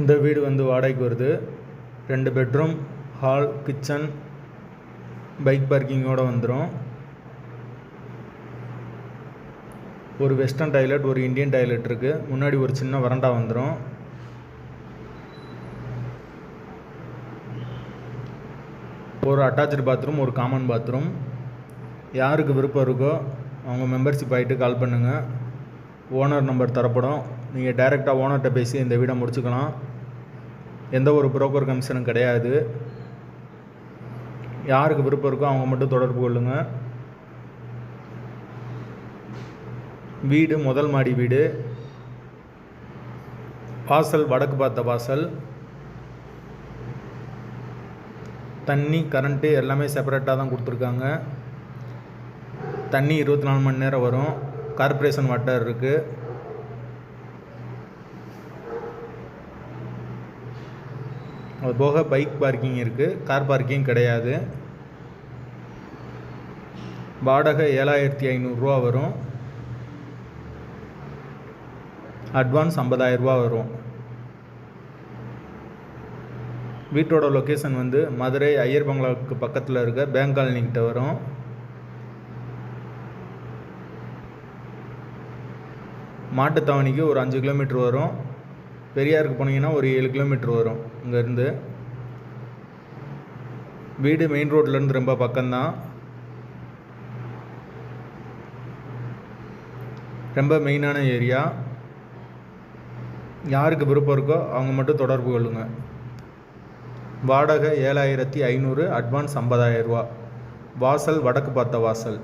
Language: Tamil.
இந்த வீடு வந்து வாடகைக்கு வருது. ரெண்டு பெட்ரூம் ஹால் கிச்சன் பைக் பார்க்கிங்கோடு வந்துடும் ஒரு வெஸ்டர்ன் டாய்லெட் ஒரு இந்தியன் டாய்லெட் இருக்குது முன்னாடி ஒரு சின்ன வரண்டா வந்துடும் ஒரு அட்டாச்சு பாத்ரூம் ஒரு காமன் பாத்ரூம் யாருக்கு விருப்பம் இருக்கோ அவங்க மெம்பர்ஷிப் ஆகிட்டு கால் பண்ணுங்கள் ஓனர் நம்பர் தரப்படும். நீங்கள் டைரெக்டாக ஓனர்கிட்ட பேசி இந்த வீடை முடிச்சுக்கலாம். எந்த ஒரு புரோக்கர் கமிஷனும் கிடையாது. யாருக்கு விருப்பம் இருக்கோ அவங்க மட்டும் தொடர்பு கொள்ளுங்கள் வீடு முதல் மாடி வீடு. வாசல் வடக்கு பார்த்த வாசல். தண்ணி கரண்ட்டு எல்லாமே செப்பரேட்டாக தான் கொடுத்துருக்காங்க. தண்ணி இருபத்தி நாலு மணி நேரம் வரும். கார்ப்பரேஷன் வாட்டர் இருக்குது அது போக பைக் பார்க்கிங் இருக்குது கார் பார்க்கிங் கிடையாது. வாடகை ஏழாயிரத்தி ஐநூறுரூவா வரும். அட்வான்ஸ் ஐம்பதாயிரரூபா வரும். வீட்டோட லொக்கேஷன் வந்து மதுரை ஐயர் பங்களாவுக்கு பக்கத்தில் இருக்க பேங்க் காலனிக்கிட்ட வரும். மாட்டுத்தாவணிக்கு ஒரு அஞ்சு கிலோமீட்டர் வரும். பெரியாருக்கு போனீங்கன்னா ஒரு ஏழு கிலோமீட்டர் வரும் இங்கேருந்து. வீடு மெயின் ரோட்லேருந்து ரொம்ப பக்கம்தான். ரொம்ப மெயினான ஏரியா யாருக்கு விருப்பம் இருக்கோ அவங்க மட்டும் தொடர்பு கொள்ளுங்கள் வாடகை ஏழாயிரத்தி ஐநூறு அட்வான்ஸ் ஐம்பதாயிரரூவா வாசல் வடக்கு பார்த்த வாசல்.